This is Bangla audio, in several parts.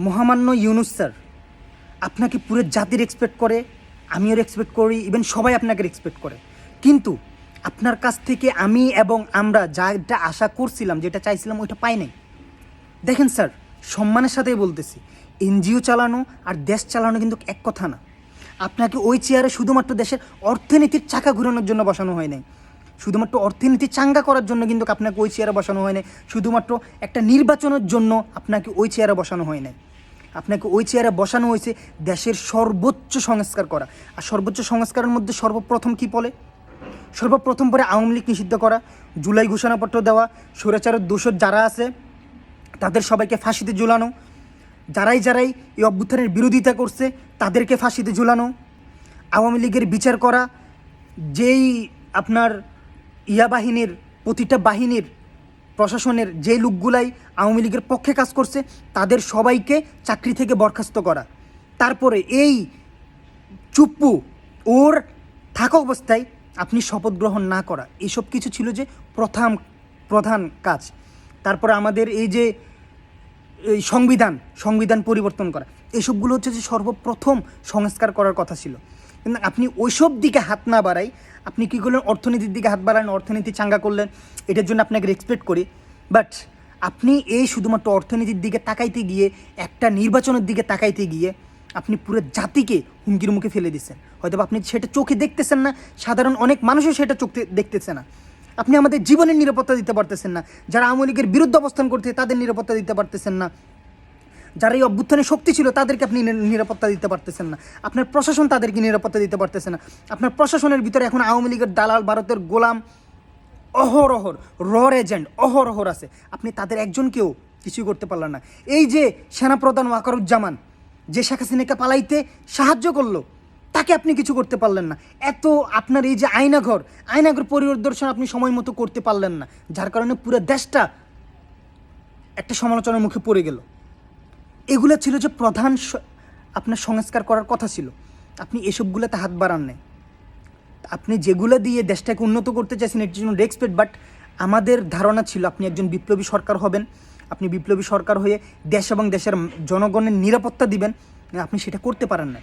মহামান্য ইউনুস স্যার, আপনাকে পুরো জাতির এক্সপেক্ট করে, আমিও এক্সপেক্ট করি ইভেন সবাই আপনাকে এক্সপেক্ট করে। কিন্তু আপনার কাছ থেকে আমি এবং আমরা যাটা আশা করছিলাম, যেটা চাইছিলাম, ওইটা পাই নাই। দেখেন স্যার, সম্মানের সাথেই বলতেছি, এনজিও চালানো আর দেশ চালানো কিন্তু এক কথা না। আপনাকে ওই চেয়ারে শুধুমাত্র দেশের অর্থনীতির চাকা ঘুরানোর জন্য বসানো হয় নাই। শুধুমাত্র অর্থনীতি চাঙ্গা করার জন্য কিন্তু আপনাকে ওই চেয়ারে বসানো হয় নাই। শুধুমাত্র একটা নির্বাচনের জন্য আপনাকে ওই চেয়ারে বসানো হয় নাই। আপনাকে ওই চেয়ারে বসানো হয়েছে দেশের সর্বোচ্চ সংস্কার করা। আর সর্বোচ্চ সংস্কারের মধ্যে সর্বপ্রথম কি বলে? সর্বপ্রথম পরে আওয়ামী লীগ নিষিদ্ধ করা, জুলাই ঘোষণাপত্র দেওয়া, স্বৈরাচারের দোষর যারা আছে, তাদের সবাইকে ফাঁসিতে ঝুলানো, যারাই যারাই এই অভ্যুত্থানের বিরোধিতা করছে, তাদেরকে ফাঁসিতে ঝুলানো, আওয়ামী লীগের বিচার করা, যেই আপনার ইয়া বাহিনীর প্রতিটা বাহিনীর প্রশাসনের যে লোকগুলাই আওয়ামী লীগের পক্ষে কাজ করছে, তাদের সবাইকে চাকরি থেকে বরখাস্ত করা। তারপরে এই চুপ্পু, ওর থাকা অবস্থায় আপনি শপথ গ্রহণ না করা, এসব কিছু ছিল যে প্রথম, প্রধান কাজ। তারপরে আমাদের এই যে, এই সংবিধান সংবিধান পরিবর্তন করা, এসবগুলো হচ্ছে যে সর্বপ্রথম সংস্কার করার কথা ছিল। কিন্তু আপনি ওইসব দিকে হাত না বাড়াই আপনি কী করলেন? অর্থনীতির দিকে হাত বাড়ান অর্থনীতি চাঙ্গা করলেন, এটার জন্য আপনাকে রেসপেক্ট করি। বাট আপনি এই শুধুমাত্র অর্থনীতির দিকে তাকাইতে গিয়ে, একটা নির্বাচনের দিকে তাকাইতে গিয়ে, আপনি পুরো জাতিকে হুমকির মুখে ফেলে দিচ্ছেন। হয়তো আপনি সেটা চোখে দেখতেছেন না, সাধারণ অনেক মানুষও সেটা চোখে দেখতেছে না। আপনি আমাদের জীবনের নিরাপত্তা দিতে পারতেছেন না, যারা আওয়ামী লীগের বিরুদ্ধে অবস্থান করতে তাদের নিরাপত্তা দিতে পারতেছেন না। যারা এই অভ্যুত্থানে শক্তি ছিল, তাদেরকে আপনি নিরাপত্তা দিতে পারতেছেন না। আপনার প্রশাসন তাদেরকে নিরাপত্তা দিতে পারতেছে না। আপনার প্রশাসনের ভিতরে এখন আওয়ামী লীগের দালাল ভারতের গোলাম অহরহর রর এজেন্ট অহরহর আছে। আপনি তাদের একজনকেও কিছুই করতে পারলেন না। এই যে সেনাপ্রধান ওয়াকারুজ্জামান, যে শেখ হাসিনাকে পালাইতে সাহায্য করল, তাকে আপনি কিছু করতে পারলেন না। এত আপনার এই যে আয়নাঘর আয়নাঘর পরিদর্শন আপনি সময় মতো করতে পারলেন না। যার কারণে পুরো দেশটা একটা সমালোচনার মুখে পড়ে গেল। এগুলো ছিল যে প্রধান আপনার সংস্কার করার কথা ছিল। আপনি এসবগুলোতে হাত বাড়ান নাই। আপনি যেগুলো দিয়ে দেশটাকে উন্নত করতে চাইছেন এটির জন্য রেসপেক্ট বাট আমাদের ধারণা ছিল আপনি একজন বিপ্লবী সরকার হবেন। আপনি বিপ্লবী সরকার হয়ে দেশ এবং দেশের জনগণের নিরাপত্তা দিবেন। আপনি সেটা করতে পারেন না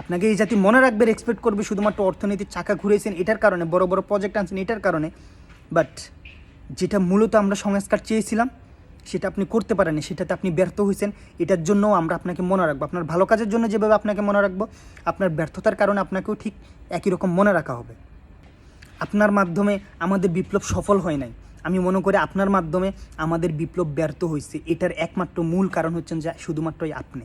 আপনাকে এই জাতি মনে রাখবে এক্সপেক্ট করবে, শুধুমাত্র অর্থনীতির চাকা ঘুরেছেন এটার কারণে, বড় বড় প্রজেক্ট আনছেন এটার কারণে। বাট যেটা মূলত আমরা সংস্কার চেয়েছিলাম সেটা আপনি করতে পারেননি, সেটাতে আপনি ব্যর্থ হয়েছেন এটার জন্যও আমরা আপনাকে মনে রাখব। আপনার ভালো কাজের জন্য যেভাবে আপনাকে মনে রাখব, আপনার ব্যর্থতার কারণে আপনাকেও ঠিক একই রকম মনে রাখা হবে। আপনার মাধ্যমে আমাদের বিপ্লব সফল হয় নাই। আমি মনে করি আপনার মাধ্যমে আমাদের বিপ্লব ব্যর্থ হয়েছে এটার একমাত্র মূল কারণ হচ্ছেন যে শুধুমাত্রই আপনি।